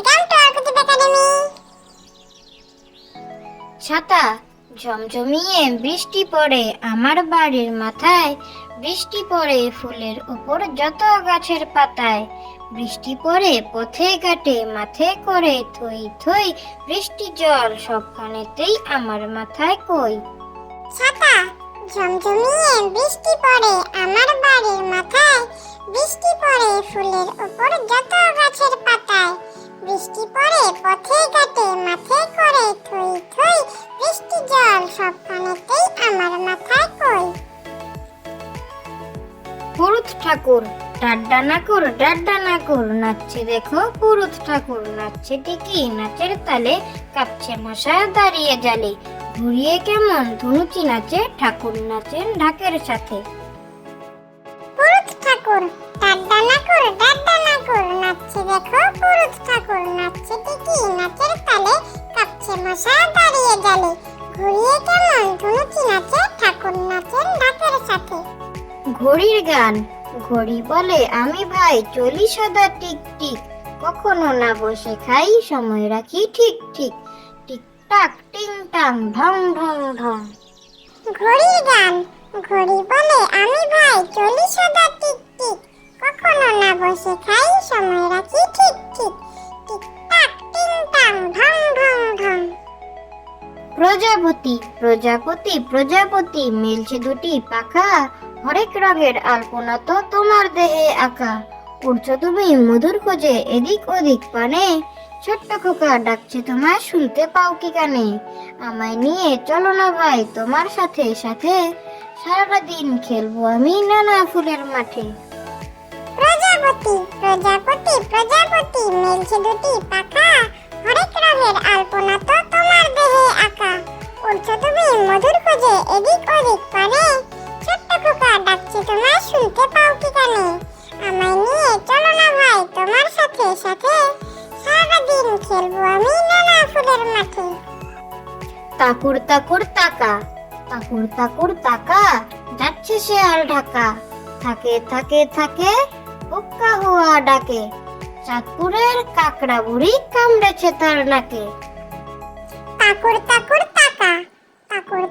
Welcome to আরকুতিপ academy ছাতা ঝমঝমিয়ে বৃষ্টি পড়ে আমার বাড়ির মাথায় বৃষ্টি পড়ে ফুলের উপর যত গাছের পাতায়। বৃষ্টি পড়ে পথে ঘাটে মাথে করে থই থই বৃষ্টি জল সবখানেতেই আমার মাথায় কই। ছাতা ঝমঝমিয়ে বৃষ্টি পড়ে আমার বাড়ির মাথায় বৃষ্টি পড়ে ফুলের উপর যত গাছের পাতায়। বৃষ্টি পড়ে পথে ঘাটে মাথে করে থই থই বৃষ্টি জল সবখানেতেই আমার মাথায় কই। পুরুত ঠাকুর ডাড্ডা নাকুর ডাড্ডা নাকুর নাচছে দেখো পুরুত ঠাকুর নাচছে ঠিকই নাচের তালে কাঁপছে মশা দাঁড়িয়ে জালে। ঘুরিয়ে কেমন ধুনুচি নাচে ঠাকুর নাচেন ঢাকের সাথে। পুরুত ঠাকুর ডাড্ডা নাকুর ডাড্ডা নাকুর দাঁড়িয়ে জালে ঘুরিয়ে কেমন ধুনুচি নাচে ঠাকুর নাচেন ঢাকের সাথে। ঘড়ির গান। ঘড়ি বলে আমি ভাই চলি সদা টিক টিক। কখনো না বসে খাই সময় রাখি ঠিক ঠিক। টিক টাক টিং টাং ঢং ঢং ঢং। ঘড়ির গান। ঘড়ি বলে আমি ভাই চলি সদা টিক টিক। কখনো না বসে খাই প্রজাপতি প্রজাপতি প্রজাপতি, মিলছে দুটি পাখা। হরেক রঙের আলপনা তো তোমার দেহে আঁকা। উঠছো তুমি মধুর খোঁজে এদিক ওদিক পানে। ছোট্ট খোকা ডাকছে তোমায়, শুনতে পাও কি কানে? আমায় নিয়ে চলো না ভাই, তোমার সাথে সাথে। সারাটা দিন খেলব আমি নানা ফুলের মাঠে। প্রজাপতি প্রজাপতি প্রজাপতি, মেলছে দুটি পাখা। হরেক রঙের আলপনা তোমার সাথে সাথে সারা দিন খেলব আমি নানা ফুলের মাঠে। তাকুর তাকুর তাকা তাকুর তাকুর তাকা যাচ্ছে সে আর ঢাকা। থাকে থাকে থাকে উক্কা হুয়া ডাকে চাঁদপুরের কাকড়া বুড়ি কামড়েছে তার নাকে। তাকুর তাকুর তাকা তাকুর